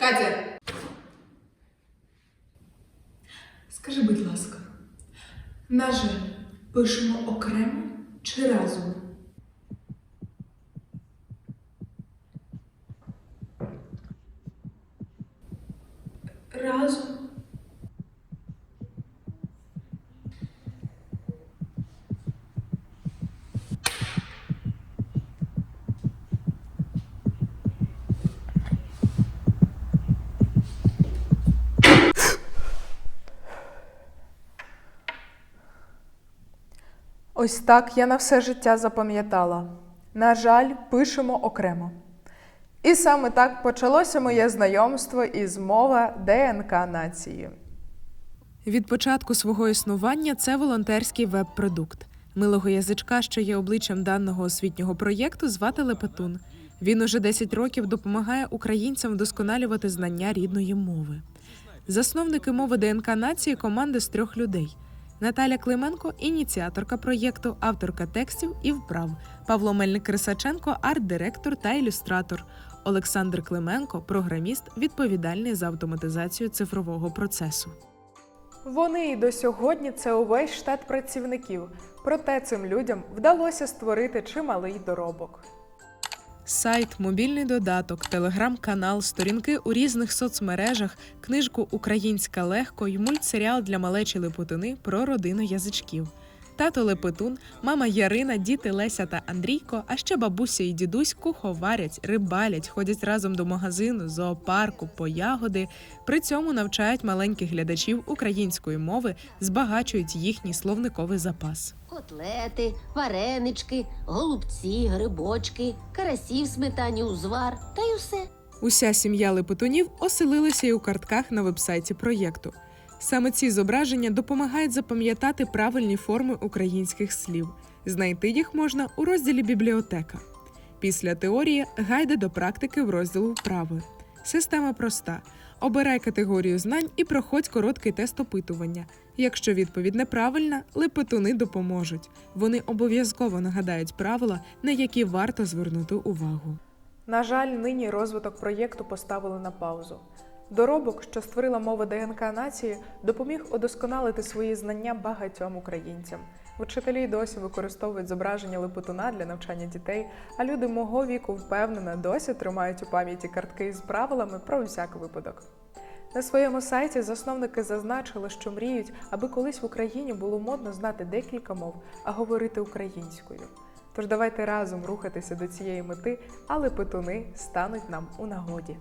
Катя. Скажи, будь ласка, на жаль, пишемо окремо чи разом? Разом. Ось так я на все життя запам'ятала. На жаль, пишемо окремо. І саме так почалося моє знайомство із мова ДНК нації. Від початку свого існування це волонтерський веб-продукт. Милого язичка, що є обличчям даного освітнього проєкту, звати Лепетун. Він уже 10 років допомагає українцям вдосконалювати знання рідної мови. Засновники мови ДНК нації команда з трьох людей. Наталя Клименко ініціаторка проєкту, авторка текстів і вправ. Павло Мельник Крисаченко арт-директор та ілюстратор. Олександр Клименко програміст, відповідальний за автоматизацію цифрового процесу. Вони і до сьогодні це увесь штат працівників. Проте цим людям вдалося створити чималий доробок. Сайт, мобільний додаток, телеграм-канал, сторінки у різних соцмережах, книжку Українська легко й мультсеріал для малечі Лепотини про родину язичків. Тато Лепетун, мама Ярина, діти Леся та Андрійко, а ще бабуся і дідусь куховарять, рибалять, ходять разом до магазину, зоопарку, по ягоди. При цьому навчають маленьких глядачів української мови, збагачують їхній словниковий запас. Котлети, варенички, голубці, грибочки, карасі в сметані узвар та й усе. Уся сім'я Лепетунів оселилася і у картках на вебсайті проєкту. Саме ці зображення допомагають запам'ятати правильні форми українських слів. Знайти їх можна у розділі Бібліотека. Після теорії гайди до практики в розділу вправи. Система проста. Обирай категорію знань і проходь короткий тест опитування. Якщо відповідь неправильна, лепетуни допоможуть. Вони обов'язково нагадають правила, на які варто звернути увагу. На жаль, нині розвиток проєкту поставили на паузу. Доробок, що створила мова ДНК нації, допоміг удосконалити свої знання багатьом українцям. Вчителі досі використовують зображення лепетуна для навчання дітей, а люди мого віку впевнено досі тримають у пам'яті картки з правилами про всяк випадок. На своєму сайті засновники зазначили, що мріють, аби колись в Україні було модно знати декілька мов, а говорити українською. Тож давайте разом рухатися до цієї мети, а лепетуни стануть нам у нагоді.